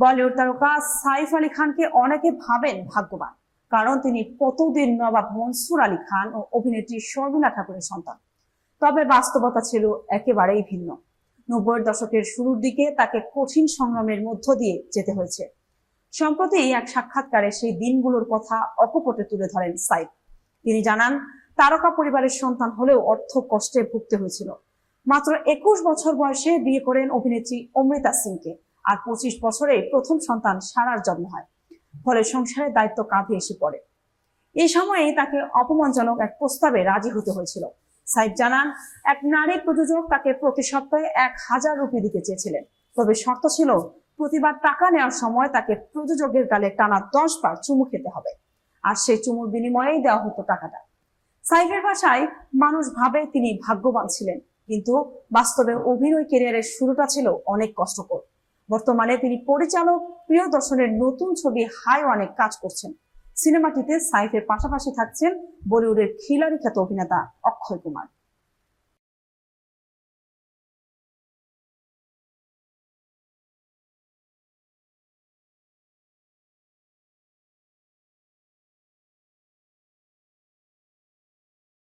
বলিউড তারকা সাইফ আলী খানকে অনেকে ভাবেন ভাগ্যবান, কারণ তিনি কতদিন নবাব মনসুর আলী খান ও অভিনেত্রী শর্মিলা ঠাকুরের সন্তান। তবে বাস্তবতা ছিল একেবারেই ভিন্ন। নব্বইয়ের দশকের শুরুর দিকে তাকে কঠিন সংগ্রামের মধ্য দিয়ে যেতে হয়েছে। সম্প্রতি এক সাক্ষাৎকারে সেই দিনগুলোর কথা অকপটে তুলে ধরেন সাইফ। তিনি জানান, তারকা পরিবারের সন্তান হলেও অর্থ কষ্টে ভুগতে হয়েছিল। মাত্র একুশ বছর বয়সে বিয়ে করেন অভিনেত্রী অমৃতা সিংকে। আর পঁচিশ বছরে প্রথম সন্তান সারার জন্ম হয়। ফলে সংসারের দায়িত্ব কাঁধে এসে পড়ে। এই সময়ে তাকে অপমানজনক এক প্রস্তাবে রাজি হতে হয়েছিল। সাইফ জানান, এক নারী প্রযোজক তাকে প্রতি সপ্তাহে এক হাজার রুপি দিতে চেয়েছিলেন। তবে শর্ত ছিল, প্রতিবার টাকা নেওয়ার সময় তাকে প্রযোজকের গালে টানা দশ বার চুমু খেতে হবে। আর সেই চুমুর বিনিময়েই দেওয়া হতো টাকাটা। সাইফের ভাষায় মানুষ ভাবে তিনি ভাগ্যবান ছিলেন, কিন্তু বাস্তবে অভিনয় ক্যারিয়ারের শুরুটা ছিল অনেক কষ্টকর। বর্তমানে তিনি পরিচালক, প্রিয় দর্শনের নতুন ছবি হাই অনেক কাজ করছেন। সিনেমাটিতে সাইফের পাশাপাশি থাকছেন বলিউডের খিলাড়ি খ্যাত অভিনেতা অক্ষয় কুমার।